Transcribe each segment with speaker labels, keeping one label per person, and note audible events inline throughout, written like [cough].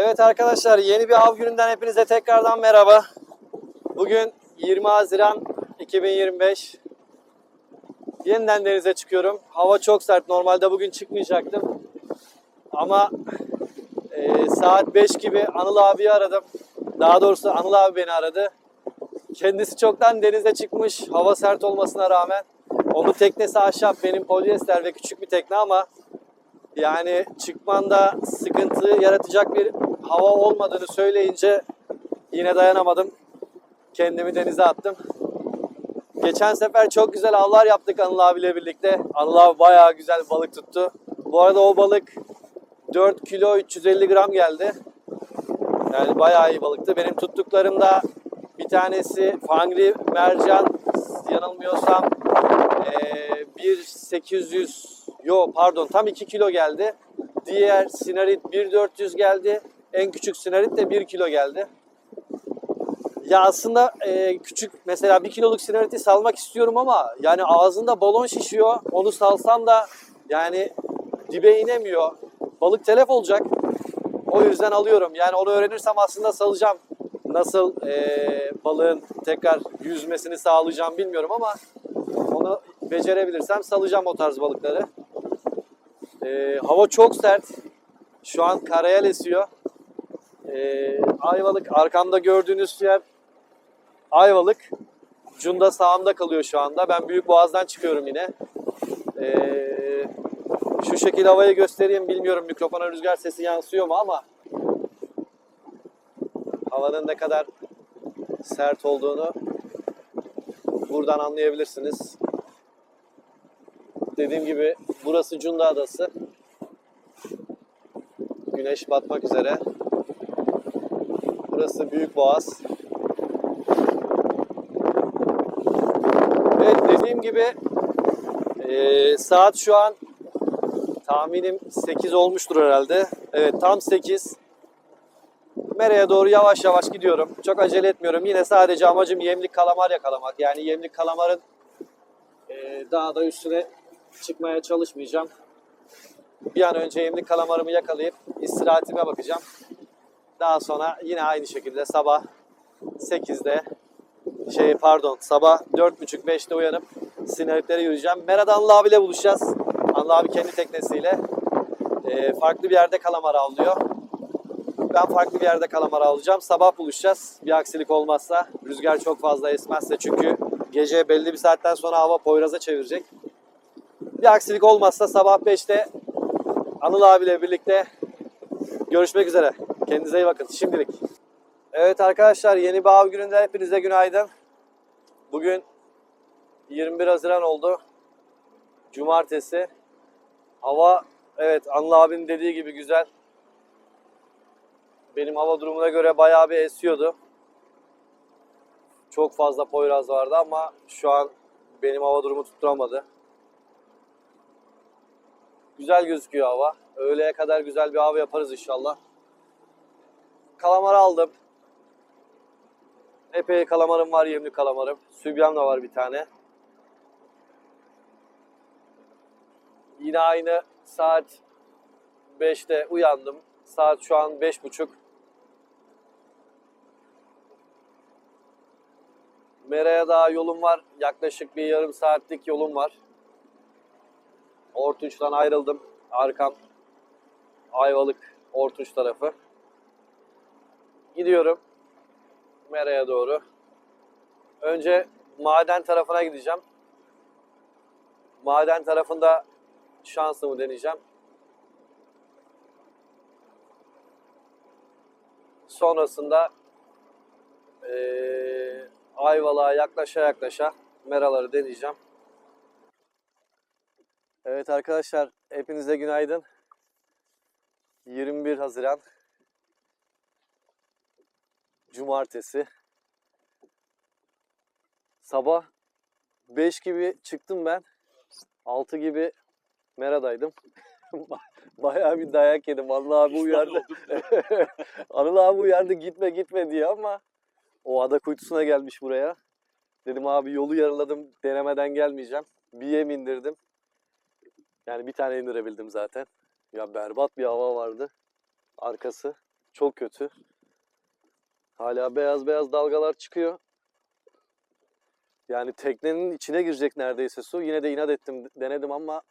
Speaker 1: Evet arkadaşlar yeni bir av gününden hepinize tekrardan merhaba. Bugün 20 Haziran 2025. Yeniden denize çıkıyorum. Hava çok sert. Normalde bugün çıkmayacaktım. Ama e, saat 5 gibi Anıl abiyi aradım. Daha doğrusu Anıl abi beni aradı. Kendisi çoktan denize çıkmış. Hava sert olmasına rağmen. Onun teknesi ahşap, benim polyester ve küçük bir tekne ama yani çıkmanda sıkıntı yaratacak bir hava olmadığını söyleyince yine dayanamadım. Kendimi denize attım. Geçen sefer çok güzel avlar yaptık Anıl abiyle birlikte. Anıl abi bayağı güzel balık tuttu. Bu arada o balık 4 kilo 350 gram geldi. Yani bayağı iyi balıktı. Benim tuttuklarımda bir tanesi fangri mercan yanılmıyorsam eee 1.800 yo pardon tam 2 kilo geldi. Diğer sinarit 1.400 geldi. En küçük sinarit de 1 kilo geldi. Ya aslında eee, küçük mesela 1 kiloluk sinariti salmak istiyorum ama yani ağzında balon şişiyor. Onu salsam da yani dibe inemiyor. Balık telef olacak. O yüzden alıyorum. Yani onu öğrenirsem aslında salacağım. Nasıl eee, balığın tekrar yüzmesini sağlayacağım bilmiyorum ama onu becerebilirsem salacağım o tarz balıkları. Eee, hava çok sert. Şu an karayel esiyor. Eee, Ayvalık arkamda gördüğünüz yer Ayvalık. Cunda sağımda kalıyor şu anda. Ben Büyük Boğaz'dan çıkıyorum yine. Eee, şu şekil havayı göstereyim. Bilmiyorum mikrofona rüzgar sesi yansıyor mu ama havanın ne kadar sert olduğunu buradan anlayabilirsiniz. Dediğim gibi burası Cunda Adası. Güneş batmak üzere. Burası Büyük Boğaz. Evet dediğim gibi eee, saat şu an tahminim 8 olmuştur herhalde. Evet tam 8. Mera'ya doğru yavaş yavaş gidiyorum. Çok acele etmiyorum. Yine sadece amacım yemlik kalamar yakalamak. Yani yemlik kalamarın eee, daha da üstüne çıkmaya çalışmayacağım. Bir an önce yemlik kalamarımı yakalayıp istirahatime bakacağım. Daha sonra yine aynı şekilde sabah 8'de şey pardon sabah 4.30-5'te uyanıp sinaritlere yürüyeceğim. Mera'da Anıl abiyle buluşacağız. Anıl abi kendi teknesiyle eee, farklı bir yerde kalamar avlıyor. Ben farklı bir yerde kalamar avlayacağım. Sabah buluşacağız. Bir aksilik olmazsa, rüzgar çok fazla esmezse çünkü gece belli bir saatten sonra hava Poyraz'a çevirecek. Bir aksilik olmazsa sabah 5'te Anıl abiyle birlikte görüşmek üzere. Kendinize iyi bakın şimdilik. Evet arkadaşlar yeni bir av gününde hepinize günaydın. Bugün 21 Haziran oldu. Cumartesi. Hava evet Anıl abinin dediği gibi güzel. Benim hava durumuna göre bayağı bir esiyordu. Çok fazla Poyraz vardı ama şu an benim hava durumu tutturamadı. Güzel gözüküyor hava. Öğleye kadar güzel bir av yaparız inşallah. Kalamar aldım. Epey kalamarım var, yemli kalamarım. Sübyam da var bir tane. Yine aynı saat 5'te uyandım. Saat şu an 5.30. Mera'ya daha yolum var. Yaklaşık bir yarım saatlik yolum var. Ortunç'tan ayrıldım. Arkam Ayvalık, Ortunç tarafı. Gidiyorum Mera'ya doğru. Önce maden tarafına gideceğim. Maden tarafında şansımı deneyeceğim. Sonrasında eee Ayvalık'a yaklaşa yaklaşa meraları deneyeceğim. Evet arkadaşlar hepinize günaydın. 21 Haziran Cumartesi. Sabah 5 gibi çıktım ben. 6 gibi Mera'daydım. [laughs] Bayağı bir dayak yedim. Allah abi uyardı. [laughs] Anıl abi uyardı gitme gitme diye ama o ada kuytusuna gelmiş buraya. Dedim abi yolu yarıladım denemeden gelmeyeceğim. Bir yem indirdim. Yani bir tane indirebildim zaten. Ya berbat bir hava vardı. Arkası çok kötü. Hala beyaz beyaz dalgalar çıkıyor. Yani teknenin içine girecek neredeyse su. Yine de inat ettim, denedim ama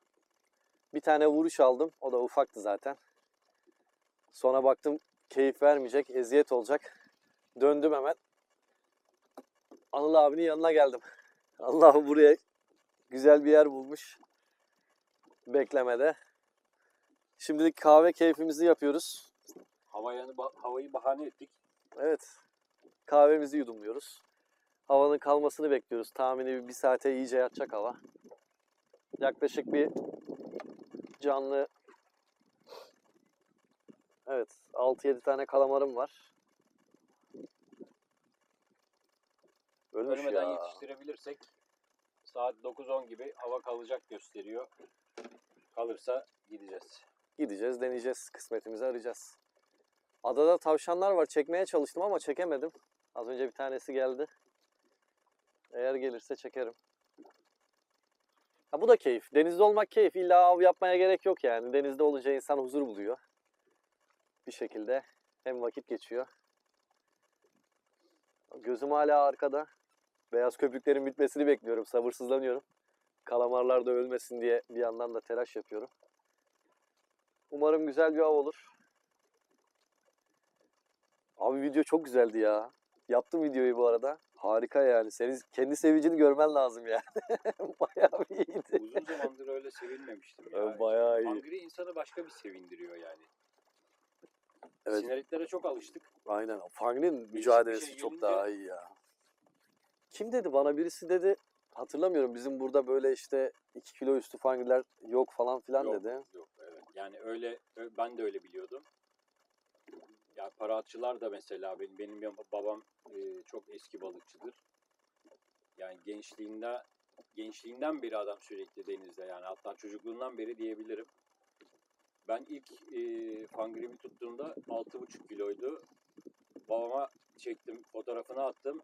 Speaker 1: bir tane vuruş aldım. O da ufaktı zaten. Sonra baktım keyif vermeyecek, eziyet olacak. Döndüm hemen. Anıl abinin yanına geldim. [laughs] Allah buraya güzel bir yer bulmuş. Beklemede. Şimdilik kahve keyfimizi yapıyoruz.
Speaker 2: Havayı, havayı bahane ettik.
Speaker 1: Evet. Kahvemizi yudumluyoruz. Havanın kalmasını bekliyoruz. Tahmini bir, saate iyice yatacak hava. Yaklaşık bir canlı Evet, 6-7 tane kalamarım var. Ölmüş
Speaker 2: Ölmeden
Speaker 1: ya.
Speaker 2: yetiştirebilirsek saat 9-10 gibi hava kalacak gösteriyor. Kalırsa gideceğiz.
Speaker 1: Gideceğiz, deneyeceğiz. Kısmetimizi arayacağız. Adada tavşanlar var. Çekmeye çalıştım ama çekemedim. Az önce bir tanesi geldi. Eğer gelirse çekerim. Ha, bu da keyif. Denizde olmak keyif. İlla av yapmaya gerek yok yani. Denizde olunca insan huzur buluyor. Bir şekilde hem vakit geçiyor. Gözüm hala arkada. Beyaz köpüklerin bitmesini bekliyorum. Sabırsızlanıyorum. Kalamarlar da ölmesin diye bir yandan da telaş yapıyorum. Umarım güzel bir av olur. Abi video çok güzeldi ya. Yaptım videoyu bu arada. Harika yani. Senin kendi sevincini görmen lazım yani. [laughs] Bayağı bir iyiydi.
Speaker 2: Uzun zamandır öyle sevinmemiştim ya.
Speaker 1: Evet, bayağı iyi.
Speaker 2: Fangri insanı başka bir sevindiriyor yani.
Speaker 1: Evet.
Speaker 2: Sineritlere çok alıştık.
Speaker 1: Aynen. Fang'in mücadelesi
Speaker 2: şey
Speaker 1: çok
Speaker 2: gelince-
Speaker 1: daha iyi ya. Kim dedi bana birisi dedi hatırlamıyorum bizim burada böyle işte 2 kilo üstü Fang'ler yok falan filan
Speaker 2: yok,
Speaker 1: dedi.
Speaker 2: Yok, evet. Yani öyle ben de öyle biliyordum. Ya para atçılar da mesela benim benim babam e, çok eski balıkçıdır. Yani gençliğinde gençliğinden beri adam sürekli denizde yani hatta çocukluğundan beri diyebilirim. Ben ilk e, fangribi tuttuğumda 6,5 kiloydu. Babama çektim, fotoğrafını attım.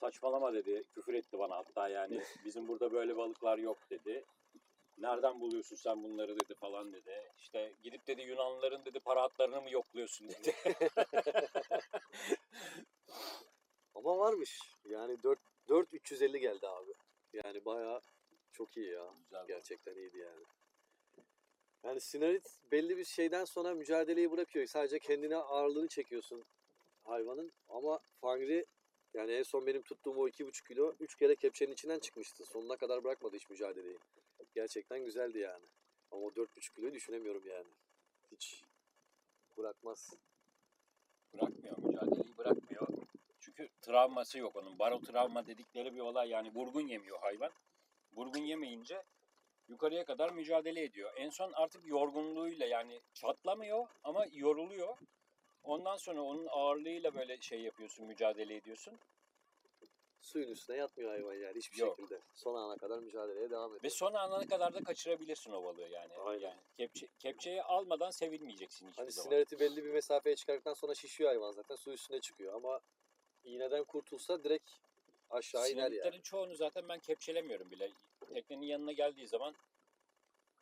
Speaker 2: Saçmalama dedi, küfür etti bana hatta yani. Bizim burada böyle balıklar yok dedi. Nereden buluyorsun sen bunları dedi falan dedi. İşte gidip dedi Yunanlıların dedi para hatlarını mı yokluyorsun dedi. [laughs]
Speaker 1: Ama varmış. Yani 4 4 350 geldi abi. Yani bayağı çok iyi ya.
Speaker 2: Güzel.
Speaker 1: Gerçekten iyiydi yani. Yani sinarit belli bir şeyden sonra mücadeleyi bırakıyor. Sadece kendine ağırlığını çekiyorsun hayvanın. Ama fangri yani en son benim tuttuğum o 2,5 kilo 3 kere kepçenin içinden çıkmıştı. Sonuna kadar bırakmadı hiç mücadeleyi. Gerçekten güzeldi yani. Ama o 4,5 kiloyu düşünemiyorum yani. Hiç bırakmaz.
Speaker 2: bırakmıyor, mücadeleyi bırakmıyor. Çünkü travması yok onun. Baro travma dedikleri bir olay yani vurgun yemiyor hayvan. Vurgun yemeyince yukarıya kadar mücadele ediyor. En son artık yorgunluğuyla yani çatlamıyor ama yoruluyor. Ondan sonra onun ağırlığıyla böyle şey yapıyorsun, mücadele ediyorsun.
Speaker 1: Suyun üstüne yatmıyor hayvan yani hiçbir
Speaker 2: Yok.
Speaker 1: şekilde. Son ana kadar mücadeleye devam ediyor.
Speaker 2: Ve son anına kadar da kaçırabilirsin o balığı yani.
Speaker 1: Aynen.
Speaker 2: yani kepçe, kepçeyi almadan sevilmeyeceksin hiçbir
Speaker 1: Hani
Speaker 2: zaman.
Speaker 1: sinariti belli bir mesafeye çıkardıktan sonra şişiyor hayvan zaten su üstüne çıkıyor ama iğneden kurtulsa direkt aşağı iner
Speaker 2: Sinaritlerin
Speaker 1: yani.
Speaker 2: çoğunu zaten ben kepçelemiyorum bile. Teknenin yanına geldiği zaman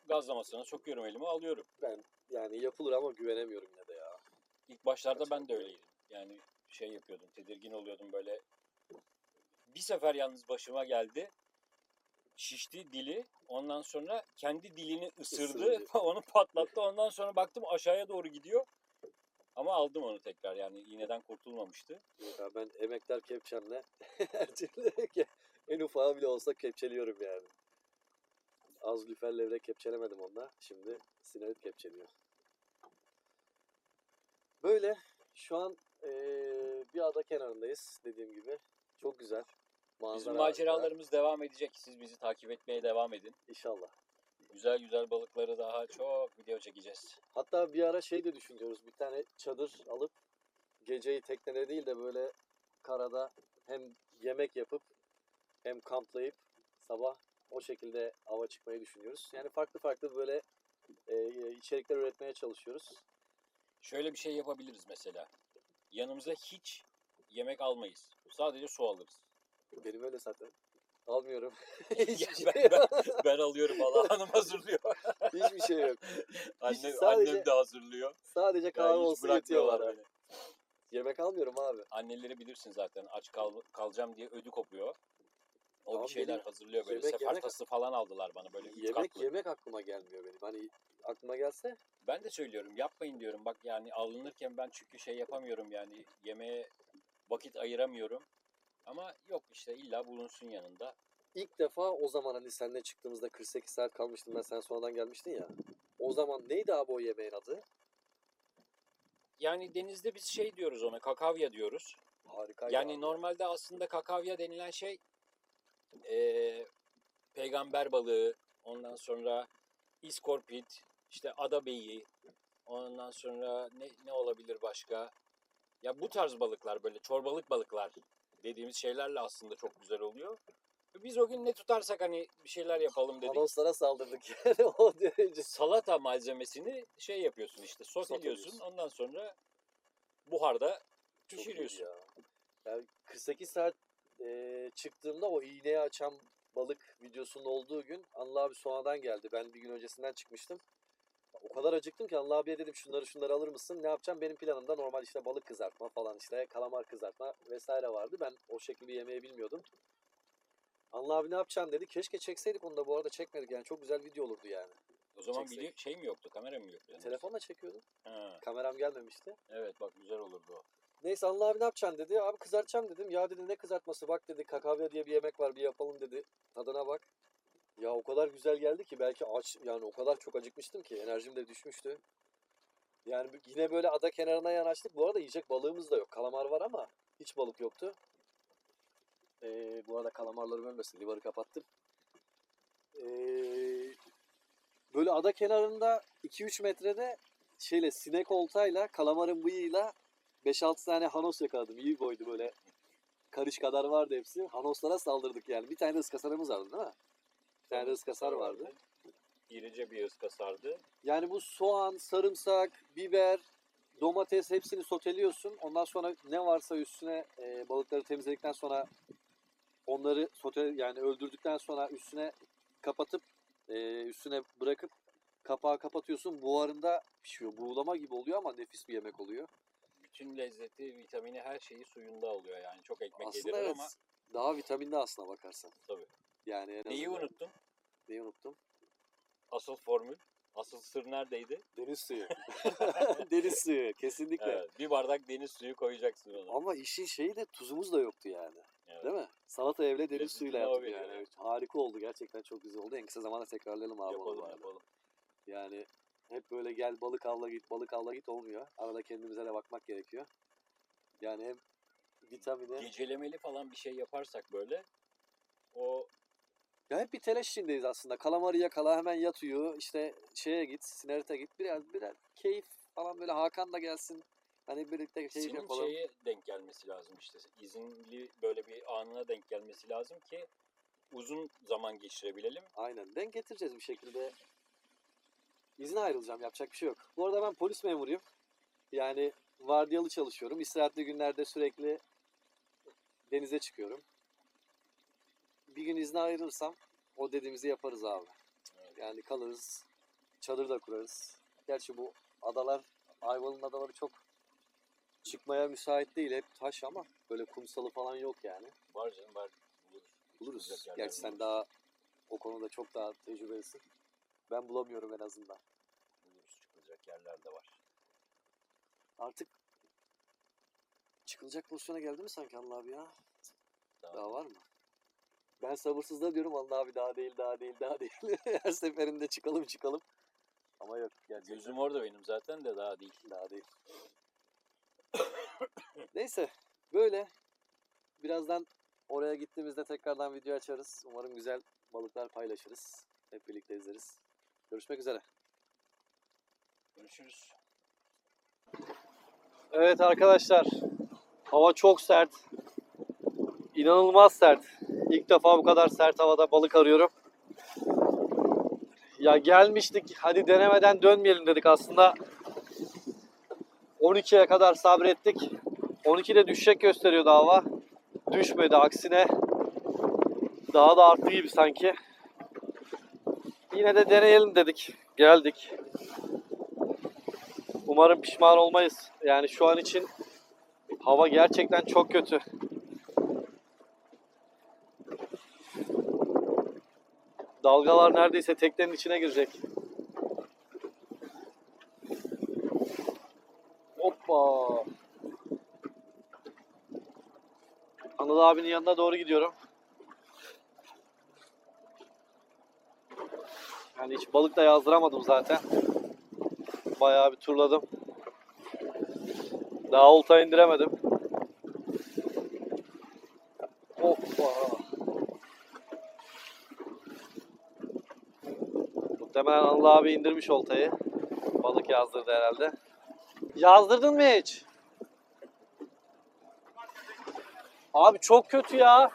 Speaker 2: gazlamasına sokuyorum elime alıyorum.
Speaker 1: Ben yani yapılır ama güvenemiyorum yine de ya.
Speaker 2: İlk başlarda ben de öyleydim. Yani şey yapıyordum, tedirgin oluyordum böyle. Bir sefer yalnız başıma geldi. Şişti dili. Ondan sonra kendi dilini ısırdı.
Speaker 1: Isırdı. [laughs]
Speaker 2: onu patlattı. Ondan sonra baktım aşağıya doğru gidiyor. Ama aldım onu tekrar. Yani iğneden kurtulmamıştı.
Speaker 1: Abi ben emektar kepçemle [laughs] en ufağı bile olsa kepçeliyorum yani. Az lüfer levrek kepçelemedim onda. Şimdi sinarit kepçeliyor. Böyle şu an eee, bir ada kenarındayız dediğim gibi. Çok güzel. Manzara
Speaker 2: Bizim maceralarımız devam edecek. Siz bizi takip etmeye devam edin.
Speaker 1: İnşallah.
Speaker 2: Güzel güzel balıkları daha çok video çekeceğiz.
Speaker 1: Hatta bir ara şey de düşünüyoruz. Bir tane çadır alıp geceyi teknede değil de böyle karada hem yemek yapıp hem kamplayıp sabah o şekilde ava çıkmayı düşünüyoruz. Yani farklı farklı böyle e, içerikler üretmeye çalışıyoruz.
Speaker 2: Şöyle bir şey yapabiliriz mesela. Yanımıza hiç yemek almayız. Sadece su alırız.
Speaker 1: Benim öyle zaten. Almıyorum. [laughs]
Speaker 2: Ya
Speaker 1: Hiçbir şey
Speaker 2: ben,
Speaker 1: yok.
Speaker 2: ben, ben alıyorum valla [laughs] hanım hazırlıyor.
Speaker 1: Hiçbir şey yok.
Speaker 2: Annem,
Speaker 1: sadece-
Speaker 2: annem de hazırlıyor.
Speaker 1: Sadece kahve
Speaker 2: hiç
Speaker 1: olsa yetiyor
Speaker 2: bırakmıyorlar
Speaker 1: bana.
Speaker 2: beni.
Speaker 1: Yemek almıyorum abi.
Speaker 2: Anneleri bilirsin zaten aç kal, kalacağım diye ödü kopuyor. O
Speaker 1: Abi
Speaker 2: bir şeyler
Speaker 1: benim
Speaker 2: hazırlıyor böyle.
Speaker 1: yemek
Speaker 2: Sefer
Speaker 1: yemek-
Speaker 2: tası falan aldılar bana böyle üç
Speaker 1: Yemek
Speaker 2: katlı.
Speaker 1: yemek aklıma gelmiyor benim. Hani aklıma gelse
Speaker 2: Ben de söylüyorum yapmayın diyorum. Bak yani alınırken ben çünkü şey yapamıyorum yani yemeğe vakit ayıramıyorum. Ama yok işte illa bulunsun yanında.
Speaker 1: ilk defa o zaman hani seninle çıktığımızda 48 saat kalmıştım ben sen sonradan gelmiştin ya. O zaman neydi abi o yemeğin adı?
Speaker 2: Yani denizde biz şey diyoruz ona kakavya diyoruz.
Speaker 1: Harikaydı
Speaker 2: Yani
Speaker 1: abi.
Speaker 2: normalde aslında kakavya denilen şey eee, peygamber balığı, ondan sonra iskorpit, işte ada beyi, ondan sonra ne, ne olabilir başka? Ya bu tarz balıklar böyle çorbalık balıklar dediğimiz şeylerle aslında çok güzel oluyor. Biz o gün ne tutarsak hani bir şeyler yapalım dedik.
Speaker 1: Anonslara saldırdık yani [laughs] o derece.
Speaker 2: Salata malzemesini şey yapıyorsun işte soteliyorsun.
Speaker 1: Soteliyorsun.
Speaker 2: Ondan sonra buharda pişiriyorsun.
Speaker 1: Ya. Yani 48 saat e, çıktığımda o iğneyi açan balık videosunun olduğu gün Anıl abi sonradan geldi. Ben bir gün öncesinden çıkmıştım. O kadar acıktım ki Anıl abiye dedim şunları şunları alır mısın? Ne yapacağım? Benim planımda normal işte balık kızartma falan işte kalamar kızartma vesaire vardı. Ben o şekilde yemeği bilmiyordum. Anıl abi ne yapacaksın dedi. Keşke çekseydik onu da bu arada çekmedik yani çok güzel video olurdu yani.
Speaker 2: O zaman
Speaker 1: Çeksek.
Speaker 2: video şey mi yoktu? Kamera mı yoktu?
Speaker 1: Telefonla çekiyordum.
Speaker 2: Ha,
Speaker 1: Kameram gelmemişti.
Speaker 2: evet bak güzel olurdu o.
Speaker 1: Neyse Allah abi ne yapacaksın dedi. Abi kızartacağım dedim. Ya dedi ne kızartması bak dedi. Kakavya diye bir yemek var bir yapalım dedi. Tadına bak. Ya o kadar güzel geldi ki belki aç yani o kadar çok acıkmıştım ki enerjim de düşmüştü. Yani yine böyle ada kenarına yanaştık. Bu arada yiyecek balığımız da yok. Kalamar var ama hiç balık yoktu. Ee, bu arada kalamarlarım ölmesin. Livarı kapattım. Ee, böyle ada kenarında 2-3 metrede şeyle sinek oltayla kalamarın bıyığıyla 5-6 tane hanos yakaladım. İyi boydu böyle. Karış kadar vardı hepsi. Hanoslara saldırdık yani. Bir tane de ıskasarımız vardı değil mi? Bir tane ıskasar vardı.
Speaker 2: İrice bir ıskasardı.
Speaker 1: Yani bu soğan, sarımsak, biber, domates hepsini soteliyorsun. Ondan sonra ne varsa üstüne e, balıkları temizledikten sonra onları sote yani öldürdükten sonra üstüne kapatıp e, üstüne bırakıp kapağı kapatıyorsun. Buharında pişiyor. Buğulama gibi oluyor ama nefis bir yemek oluyor.
Speaker 2: Bütün lezzeti, vitamini her şeyi suyunda alıyor yani. Çok ekmek
Speaker 1: Aslında
Speaker 2: yedirir
Speaker 1: evet.
Speaker 2: ama
Speaker 1: Daha vitaminli aslına bakarsan.
Speaker 2: Tabii.
Speaker 1: Yani en
Speaker 2: neyi
Speaker 1: azından-
Speaker 2: unuttun?
Speaker 1: Neyi unuttum?
Speaker 2: Asıl formül, asıl sır neredeydi?
Speaker 1: Deniz suyu. [laughs] [laughs] Deniz suyu kesinlikle.
Speaker 2: Evet, bir bardak deniz suyu koyacaksın ona.
Speaker 1: Ama işin şeyi de tuzumuz da yoktu yani.
Speaker 2: Evet.
Speaker 1: Değil mi? Salata evle deniz
Speaker 2: Lezzetli
Speaker 1: suyuyla
Speaker 2: veriyor
Speaker 1: yani.
Speaker 2: ya.
Speaker 1: Evet, Harika oldu gerçekten çok güzel oldu. En kısa zamanda tekrarlayalım abi. onu
Speaker 2: Yapalım yapalım.
Speaker 1: Yani hep böyle gel balık avla git balık avla git olmuyor. Arada kendimize de bakmak gerekiyor. Yani hem vitamini
Speaker 2: Gecelemeli falan bir şey yaparsak böyle o
Speaker 1: ya hep bir telaş içindeyiz aslında. Kalamarı yakala hemen yat uyu. İşte şeye git, sinerite git. Biraz biraz keyif falan böyle Hakan da gelsin. Hani birlikte keyif
Speaker 2: senin
Speaker 1: yapalım.
Speaker 2: şeye denk gelmesi lazım işte. İzinli böyle bir anına denk gelmesi lazım ki uzun zaman geçirebilelim.
Speaker 1: Aynen. Denk getireceğiz bir şekilde. İzne ayrılacağım. Yapacak bir şey yok. Bu arada ben polis memuruyum. Yani vardiyalı çalışıyorum. İstirahatli günlerde sürekli denize çıkıyorum. Bir gün izne ayrılırsam o dediğimizi yaparız abi.
Speaker 2: Evet.
Speaker 1: Yani kalırız. Çadır da kurarız. Gerçi bu adalar, Ayvalık'ın adaları çok çıkmaya müsait değil. Hep taş ama böyle kumsalı falan yok yani.
Speaker 2: Var canım var. Buluruz.
Speaker 1: Buluruz. Gerçi sen
Speaker 2: buluruz.
Speaker 1: daha o konuda çok daha tecrübelisin. Ben bulamıyorum en azından.
Speaker 2: Buluruz. Çıkılacak yerler de var.
Speaker 1: Artık çıkılacak pozisyona geldi mi sanki Allah abi ya?
Speaker 2: Daha,
Speaker 1: Daha var mı? Ben sabırsızla diyorum Allah abi daha değil daha değil daha değil. [laughs] Her seferinde çıkalım çıkalım. Ama yok gerçekten
Speaker 2: Gözüm orada benim zaten de daha değil.
Speaker 1: daha değil. [coughs] Neyse böyle. Birazdan oraya gittiğimizde tekrardan video açarız. Umarım güzel balıklar paylaşırız. Hep birlikte izleriz. Görüşmek üzere.
Speaker 2: Görüşürüz.
Speaker 1: Evet arkadaşlar. Hava çok sert. İnanılmaz sert. İlk defa bu kadar sert havada balık arıyorum. Ya gelmiştik. Hadi denemeden dönmeyelim dedik aslında. 12'ye kadar sabrettik. 12'de düşecek gösteriyordu hava. Düşmedi aksine. Daha da arttı gibi sanki. Yine de deneyelim dedik. Geldik. Umarım pişman olmayız. Yani şu an için hava gerçekten çok kötü. Dalgalar neredeyse teknenin içine girecek. Hoppa. Anıl abinin yanına doğru gidiyorum. Yani hiç balık da yazdıramadım zaten. Bayağı bir turladım. Daha olta indiremedim. Hoppa. Muhtemelen Anıl abi indirmiş oltayı. Balık yazdırdı herhalde. Yazdırdın mı hiç? Abi çok kötü ya.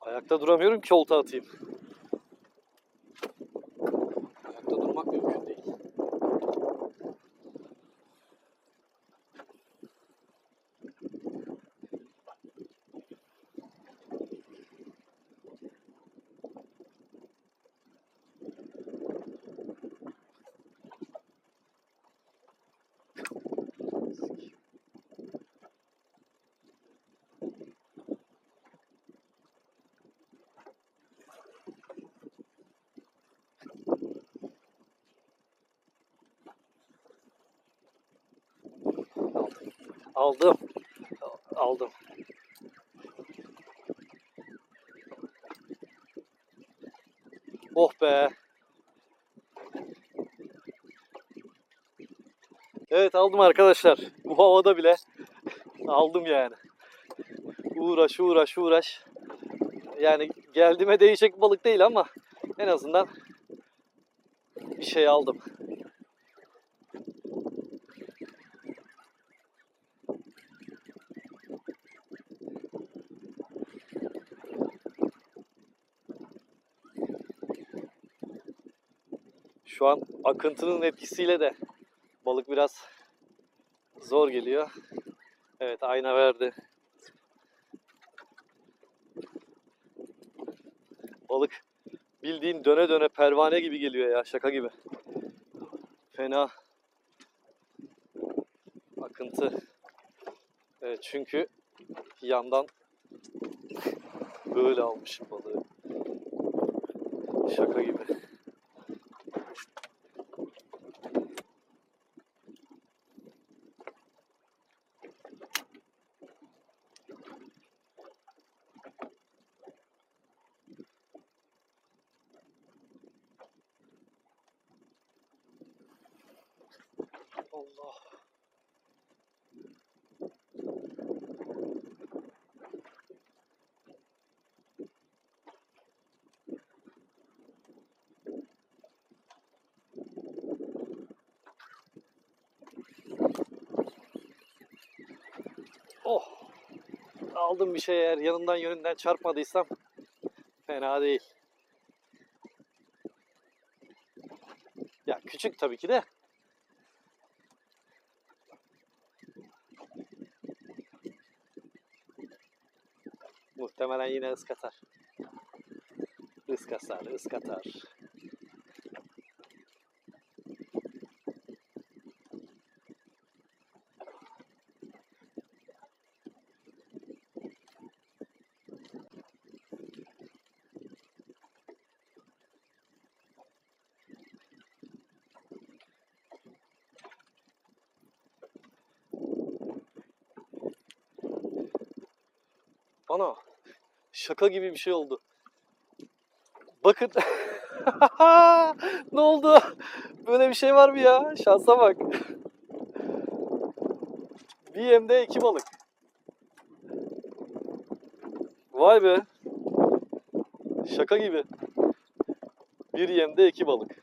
Speaker 1: Ayakta duramıyorum ki olta atayım. Aldım. Aldım. Oh be. Evet aldım arkadaşlar. Bu havada bile aldım yani. Uğraş uğraş uğraş. Yani geldiğime değecek balık değil ama en azından bir şey aldım. Şu an akıntının etkisiyle de balık biraz zor geliyor. Evet ayna verdi. Balık bildiğin döne döne pervane gibi geliyor ya şaka gibi. Fena akıntı. Evet çünkü yandan böyle almışım balığı. Şaka gibi. Oh. Aldım bir şey eğer yanından yönünden çarpmadıysam fena değil. Ya küçük tabii ki de. Muhtemelen yine ıskatar. Iskasar, ıskatar. Ana şaka gibi bir şey oldu. Bakın. [laughs] ne oldu? Böyle bir şey var mı ya? Şansa bak. Bir yemde iki balık. Vay be. Şaka gibi. Bir yemde iki balık.